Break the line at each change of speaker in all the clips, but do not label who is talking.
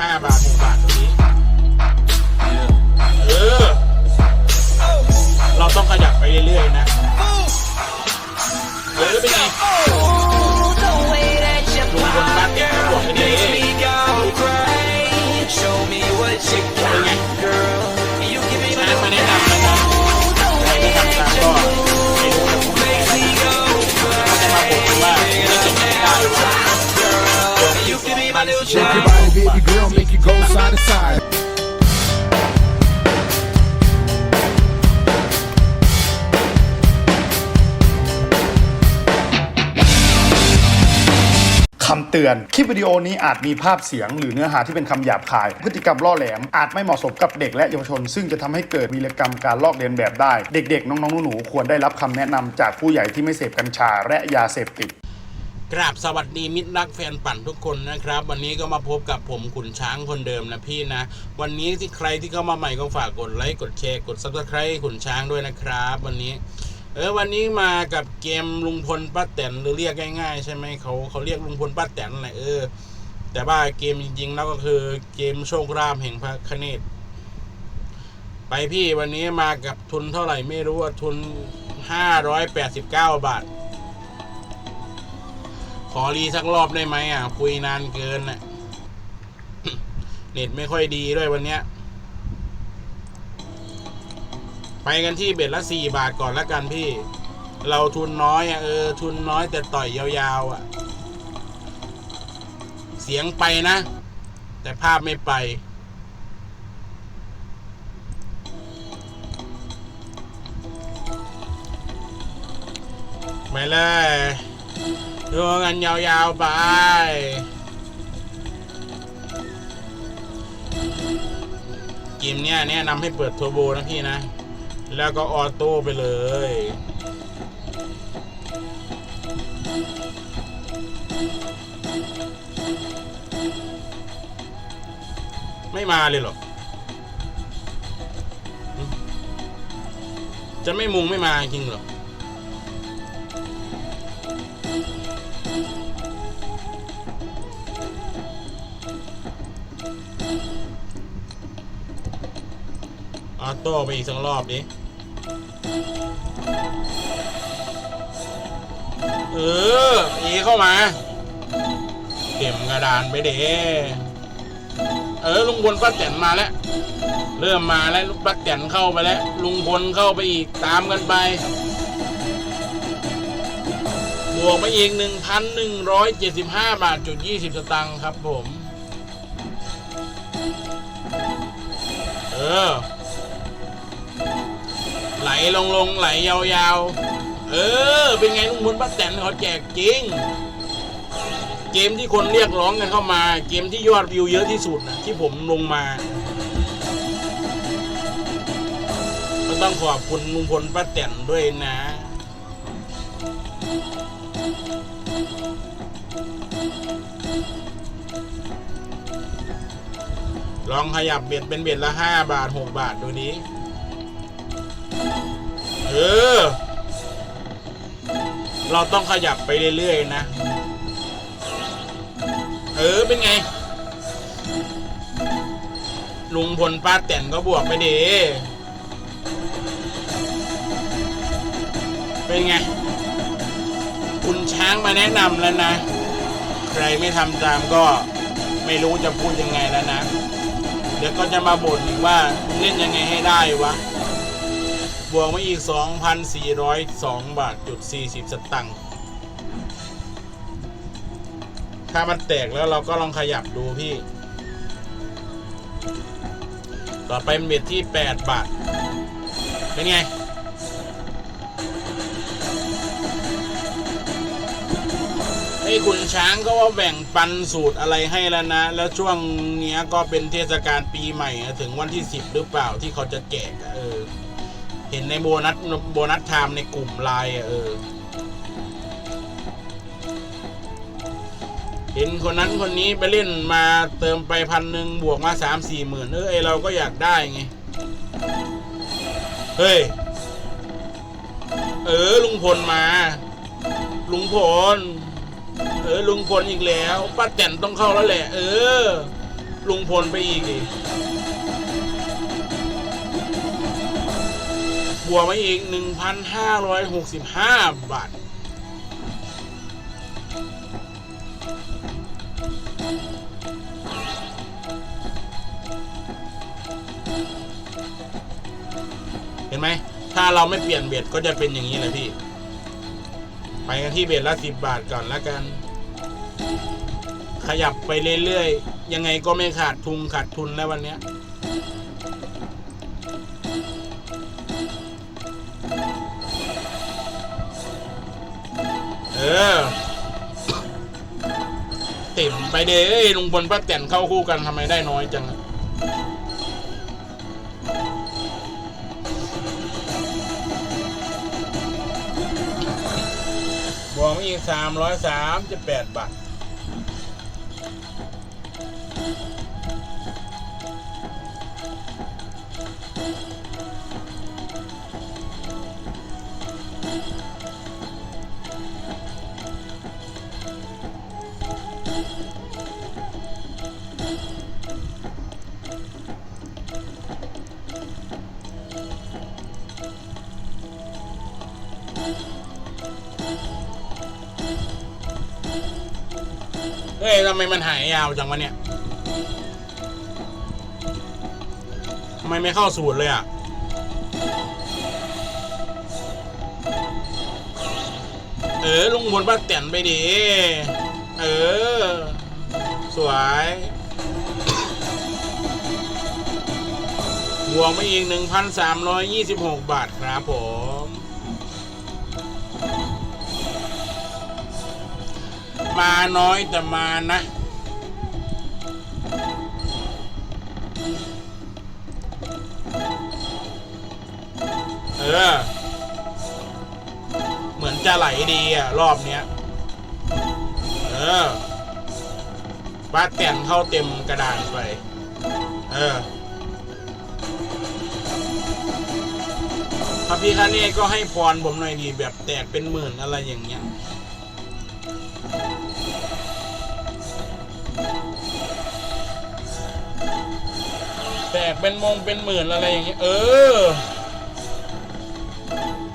ห้ คำเตื
อน คลิปวิดีโอนี้อาจมีภาพเสียง หรือเนื้อหาที่เป็นคำหยาบคาย พฤติกรรมล่อแหลม อาจไม่เหมาะสมกับเด็กและเยาวชน ซึ่งจะทำให้เกิดวีรกรรมการลอกเลียนแบบได้ เด็กๆ น้องๆหนูๆควรได้รับคำแนะนำจากผู้ใหญ่ที่ไม่เสพกัญชาและยาเสพติด
กราบสวัสดีมิตรรักแฟนปั่นทุกคนนะครับ วันนี้ก็มาพบกับผมขุนช้างคนเดิมนะพี่นะ วันนี้ที่ใครที่เข้ามาใหม่ก็ฝากกดไลค์กดแชร์กดซับสไครต์ขุนช้างด้วยนะครับ วันนี้ เออวันนี้มากับเกมลุงพลป้าแตนหรือเรียกง่ายๆ ใช่ไหมเขาเขาเรียกลุงพลป้าแตนแหละเออ แต่ว่าเกมจริงๆแล้วก็คือเกมโชครามแห่งพระคเนศไปพี่วันนี้มากับทุนเท่าไหร่ไม่รู้ว่าทุนห้าร้อยแปดสิบเก้าบาท ขอรีสักรอบได้ไหมอะ คุยนานเกินอะเน็ตไม่ค่อยดีด้วยวันเนี้ย ไปกันที่เบ็ดละสี่บาทก่อนละกันพี่ เราทุนน้อยอะเออทุนน้อยแต่ต่อยยาวๆอะ เสียงไปนะ แต่ภาพไม่ไปไปเลยดูกันยาวๆไปเกมเนี้ยแนะนำให้เปิดเทอร์โบนะพี่นะ แล้วก็ออโต้ไปเลย ไม่มาเลยหรอ จะไม่มุงไม่มาจริงหรอออโต้ไปอีกสักรอบดิ เอออีเข้ามาเก็บกระดานไปเด้เออลุงพลป้าแตนมาแล้ว เริ่มมาแล้วลุงป้าแตนเข้าไปแล้ว ลุงพลเข้าไปอีกตามกันไป บวกไปอีกหนึ่งพันหนึ่งร้อยเจ็ดสิบห้าบาทจุดยี่สิบสตางค์ครับผม เออ ลลงลงไหลยาวๆ เออ เป็นไงลุงพลป้าแตนเขาแจกจริง เกมที่คนเรียกร้องกันเข้ามา เกมที่ยอดวิวเยอะที่สุดนะที่ผมลงมาก็ต้องขอบคุณลุงพลป้าแตนด้วยนะลองขยับเบ็ดเป็นเบ็ดละห้าบาทหกบาท ดูนี้ เออ เราต้องขยับไปเรื่อยๆนะ เออ เป็นไง ลุงพลป้าแตนก็บวกไปดีเป็นไง คุณช้างมาแนะนำแล้วนะ ใครไม่ทำตามก็ไม่รู้จะพูดยังไงแล้วนะ เดี๋ยวก็จะมาบ่นอีกว่าเล่นยังไงให้ได้วะ บวกมาอีก 2,402 บาทจุด40 สตังค์ถ้ามันแตกแล้วเราก็ลองขยับดูพี่ ต่อไปเป็นเบ็ดที่ 8 บาท เป็นไง ไอ้ขุนช้างก็ว่าแบ่งปันสูตรอะไรให้แล้วนะ แล้วช่วงเนี้ยก็เป็นเทศกาลปีใหม่ ถึงวันที่ 10 หรือเปล่าที่เขาจะแจกะเออ เห็นในโบนัสโบนัสไทม์ในกลุ่มไลน์เออ เห็นคนนั้นคนนี้ไปเล่นมาเติมไปพันหนึ่งบวกมาสามสี่หมื่นเออไอเราก็อยากได้ไง เฮ้ย เออลุงพลมา ลุงพล เออลุงพลอีกแล้วป้าแตนต้องเข้าแล้วแหละ เออ ลุงพลไปอีกดิ บวกมาอีก 1,565 บาท เห็นไหม ถ้าเราไม่เปลี่ยนเบ็ดก็จะเป็นอย่างนี้เลยพี่ ไปกันที่เบ็ดละสิบบาทก่อนแล้วกัน ขยับไปเรื่อยๆ ยังไงก็ไม่ขาดทุนขาดทุนแล้ววันเนี้ย เออเต็มไปเด้ลุงพลป้าแตนเข้าคู่กันทำไมได้น้อยจังบวกอีกสามร้อยสามจะแปดบาท เฮ้ยทำไมมันหายยาวจังวะเนี่ยทำไมไม่เข้าสูตรเลยอะเออลุงบนป้าแตนไปดิเออ สวยบวกมาอีก 1,326 บาทครับผม มาน้อยแต่มานะ เออ เหมือนจะไหลดีอะ รอบเนี้ย เออบ้าแต่งเข้าเต็มกระดานไป เออพระพี่คเนตก็ให้พรผมหน่อยดีแบบแตกเป็นหมื่นอะไรอย่างเงี้ย แตกเป็นมงเป็นหมื่นอะไรอย่างเงี้ยเออ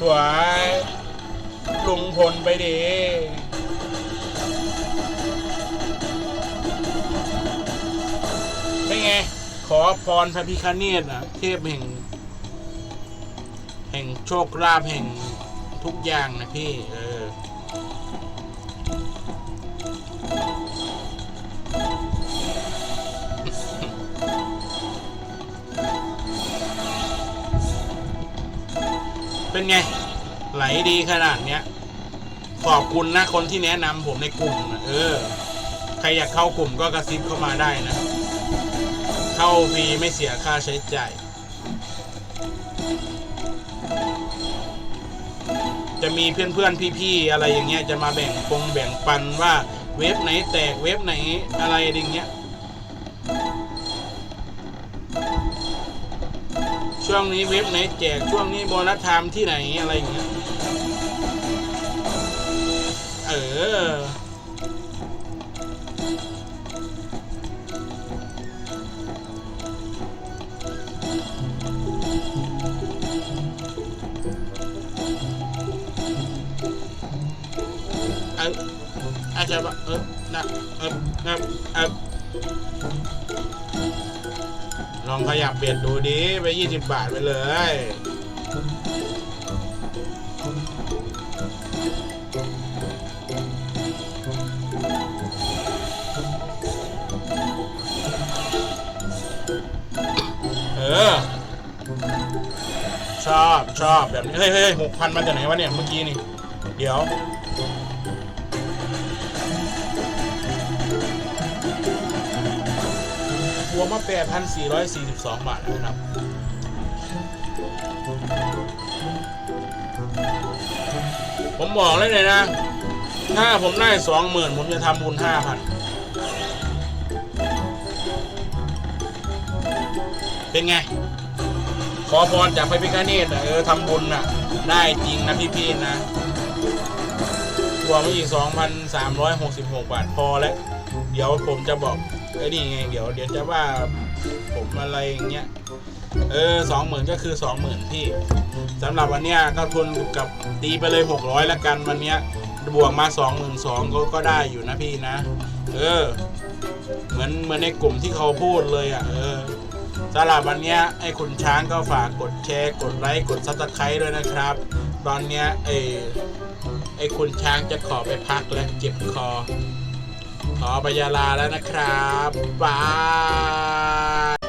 สวยลุงพลไปดีป็นไง ขอพรพระพิคเนตอะเทพแห่ง แห่งโชคลาภแห่งทุกอย่างนะพี่ เออ เป็นไง ไหลดีขนาดเนี้ย ขอบคุณนะคนที่แนะนำผมในกลุ่มนะเออ ใครอยากเข้ากลุ่มก็กระซิบเข้ามาได้นะ เข้าฟรีไม่เสียค่าใช้จ่ายจะมีเพื่อนๆพี่ๆอะไรอย่างเงี้ยจะมาแบ่งปงแบ่งปันว่าเว็บไหนแตกเว็บไหนอะไรอย่างเงี้ย ช่วงนี้เว็บไหนแจกช่วงนี้โบนัสไทม์ที่ไหนอะไรอย่างเงี้ยเออเอออาจจะว่าเออนะเออเออเออ ลองขยับเบียดดูดิไป 20 บาทไปเลย เออ ชอบชอบแบบนี้ เฮ้ยเฮ้ยหกพันมาจากไหนวะเนี่ย เมื่อกี้นี่ เดี๋ยว วมมา8,442 บาทนะครับผมบอกเลยเลยนะ ถ้าผมได้20,000ผมจะทำบุญ5,000เป็นไง ขอพรจากพระพิฆเนศนะเออทำบุญน่ะ ได้จริงนะพี่ๆนะรวมไปอีก 2,366 บาทพอแล้ว เดี๋ยวผมจะบอก ไอ้นี่ไงเดี๋ยวเดี๋ยวจะว่าผมอะไรอย่างเงี้ยเออสองหมื่นก็คือสองหมื่นพี่สำหรับวันเนี้ยก็ทุนกับตีไปเลยหกร้อยล้วกันวันเนี้ยบวกมาสองหมื่นสองก็ก็ได้อยู่นะพี่นะ เออ เหมือนเหมือนในกลุ่มที่เขาพูดเลยอะ เออสำหรับวันเนี้ยไอ้ขุนช้างก็ฝากกดแชร์ กดไลค์กดซับสไครต์ด้วยนะครับ ตอนเนี้ยไอ้ไอ้ขุนช้างจะขอไปพักและเจ็บคอ ขอไปยาลาแล้วนะครับบาย